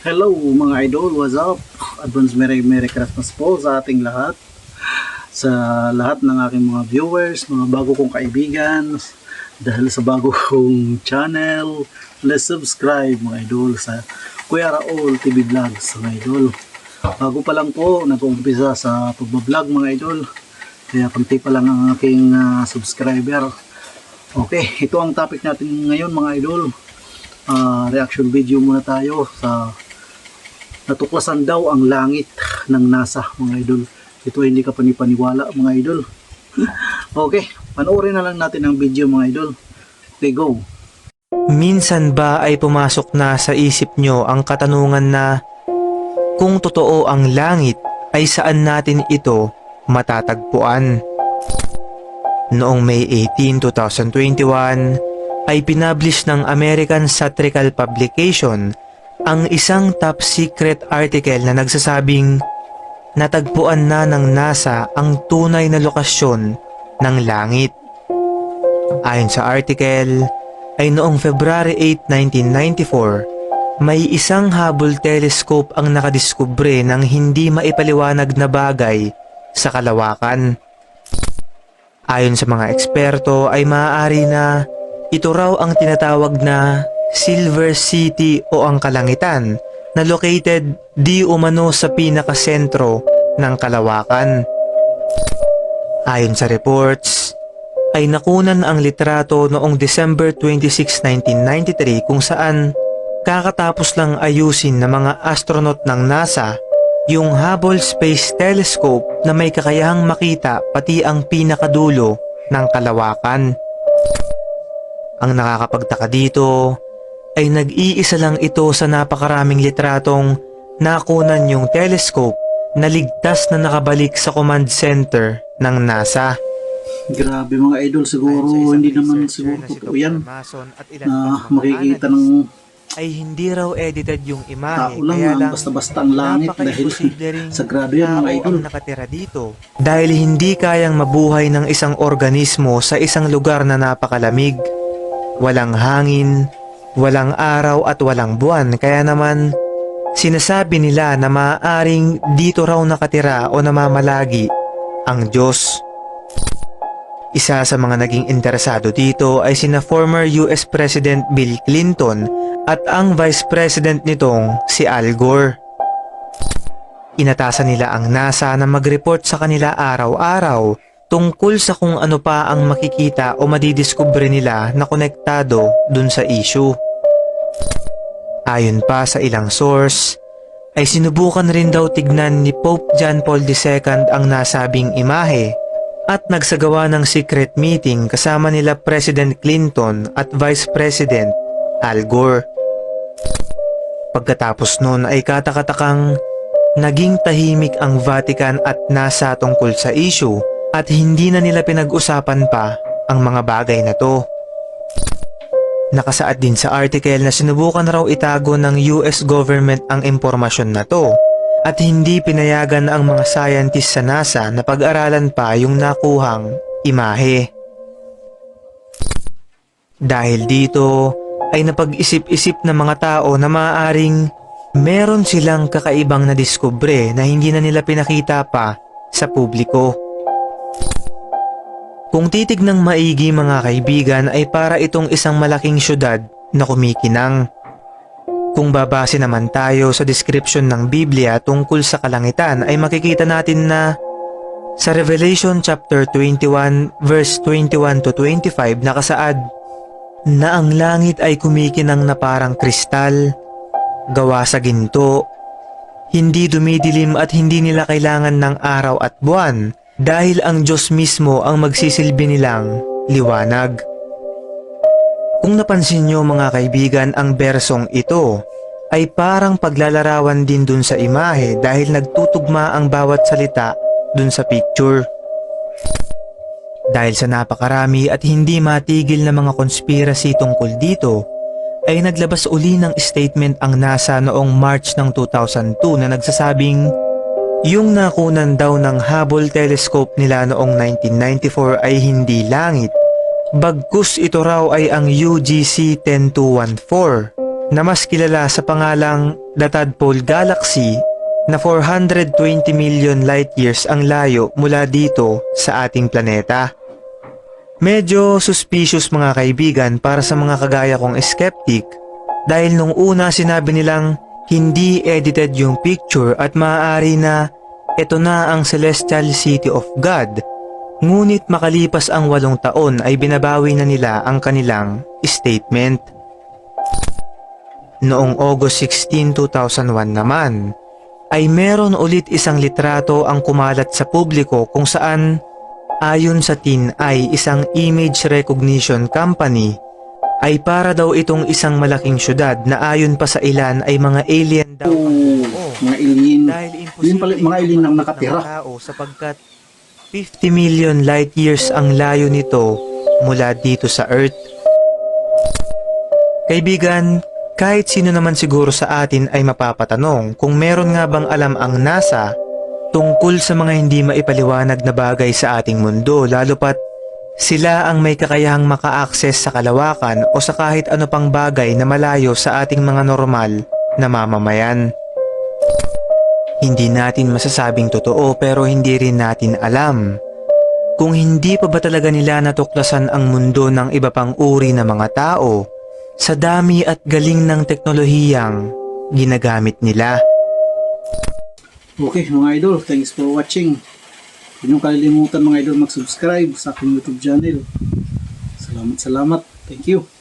Hello mga idol, what's up? Advance Merry Merry Christmas po sa ating lahat. Sa lahat ng aking mga viewers, mga bago kong kaibigan, dahil sa bago kong channel, let's subscribe mga idol sa Kuya Raul TV Vlogs mga idol. Bago pa lang po, nag-uumpisa sa pagbablog mga idol. Kaya kunti pa lang ang aking ah, subscriber. Okay, ito ang topic natin ngayon mga idol. Ah, reaction video muna tayo sa natuklasan daw ang langit ng NASA mga idol. Ito ay hindi ka panipaniwala mga idol. okay, panoorin na lang natin ang video mga idol. Okay, go. Minsan ba ay pumasok na sa isip nyo ang katanungan na kung totoo ang langit ay saan natin ito matatagpuan? Noong May 18, 2021 ay pinablish ng American Satirical Publication ang isang top secret article na nagsasabing natagpuan na ng NASA ang tunay na lokasyon ng langit. Ayon sa article, ay noong February 8, 1994, may isang Hubble telescope ang nakadiskubre ng hindi maipaliwanag na bagay sa kalawakan. Ayon sa mga eksperto ay maaari na ito raw ang tinatawag na Silver City o ang kalangitan na located di umano sa pinakasentro ng kalawakan. Ayon sa reports, ay nakunan ang litrato noong December 26, 1993 kung saan kakatapos lang ayusin ng mga astronaut ng NASA yung Hubble Space Telescope na may kakayahang makita pati ang pinakadulo ng kalawakan. Ang nakakapagtaka dito ay nag-iisa lang ito sa napakaraming litratong nakunan yung telescope na ligtas na nakabalik sa command center ng NASA. Grabe mga idol, siguro hindi naman siguro totoo yan na makikita ng ay hindi raw edited yung imahe tao lang kaya lang basta-basta ang langit dahil ring sagrado yan mga idol. nakatira dito. Dahil hindi kayang mabuhay ng isang organismo sa isang lugar na napakalamig. Walang hangin, walang araw at walang buwan kaya naman sinasabi nila na maaaring dito raw nakatira o namamalagi ang Diyos. Isa sa mga naging interesado dito ay sina former US President Bill Clinton at ang Vice President nitong si Al Gore. Inatasan nila ang NASA na mag-report sa kanila araw-araw tungkol sa kung ano pa ang makikita o madidiskubre nila na konektado dun sa issue. Ayon pa sa ilang source, ay sinubukan rin daw tignan ni Pope John Paul II ang nasabing imahe at nagsagawa ng secret meeting kasama nila President Clinton at Vice President Al Gore. Pagkatapos nun ay katakatakang naging tahimik ang Vatican at NASA tungkol sa issue at hindi na nila pinag-usapan pa ang mga bagay na to. Nakasaad din sa article na sinubukan raw itago ng US government ang impormasyon na to at hindi pinayagan ang mga scientist sa NASA na pag-aralan pa yung nakuhang imahe. Dahil dito ay napag-isip-isip ng mga tao na maaaring meron silang kakaibang na diskubre na hindi na nila pinakita pa sa publiko. Kung titignang maigi mga kaibigan ay para itong isang malaking syudad na kumikinang. Kung babase naman tayo sa description ng Biblia tungkol sa kalangitan ay makikita natin na sa Revelation chapter 21 verse 21 to 25 nakasaad na ang langit ay kumikinang na parang kristal, gawa sa ginto, hindi dumidilim at hindi nila kailangan ng araw at buwan dahil ang Diyos mismo ang magsisilbi nilang liwanag. Kung napansin nyo mga kaibigan ang bersong ito, ay parang paglalarawan din dun sa imahe dahil nagtutugma ang bawat salita dun sa picture. Dahil sa napakarami at hindi matigil na mga conspiracy tungkol dito, ay naglabas uli ng statement ang NASA noong March ng 2002 na nagsasabing yung nakunan daw ng Hubble telescope nila noong 1994 ay hindi langit. Bagkus ito raw ay ang UGC 10214 na mas kilala sa pangalang the Tadpole Galaxy na 420 million light years ang layo mula dito sa ating planeta. Medyo suspicious mga kaibigan para sa mga kagaya kong skeptic dahil nung una sinabi nilang hindi edited yung picture at maaari na ito na ang Celestial City of God. Ngunit makalipas ang walong taon ay binabawi na nila ang kanilang statement. Noong August 16, 2001 naman, ay meron ulit isang litrato ang kumalat sa publiko kung saan ayon sa tin ay isang image recognition company ay para daw itong isang malaking syudad na ayon pa sa ilan ay mga alien daw Oh, totoo. mga alien. Dahil Yun pala, mga alien ang nakatira. tao sapagkat 50 million light years ang layo nito mula dito sa Earth. Kaibigan, kahit sino naman siguro sa atin ay mapapatanong kung meron nga bang alam ang NASA tungkol sa mga hindi maipaliwanag na bagay sa ating mundo lalo pat sila ang may kakayahang maka-access sa kalawakan o sa kahit ano pang bagay na malayo sa ating mga normal na mamamayan. Hindi natin masasabing totoo pero hindi rin natin alam. Kung hindi pa ba talaga nila natuklasan ang mundo ng iba pang uri ng mga tao sa dami at galing ng teknolohiyang ginagamit nila. Okay mga idol, thanks for watching. Huwag niyong kalilimutan mga idol mag-subscribe sa aking YouTube channel. Salamat, salamat. Thank you.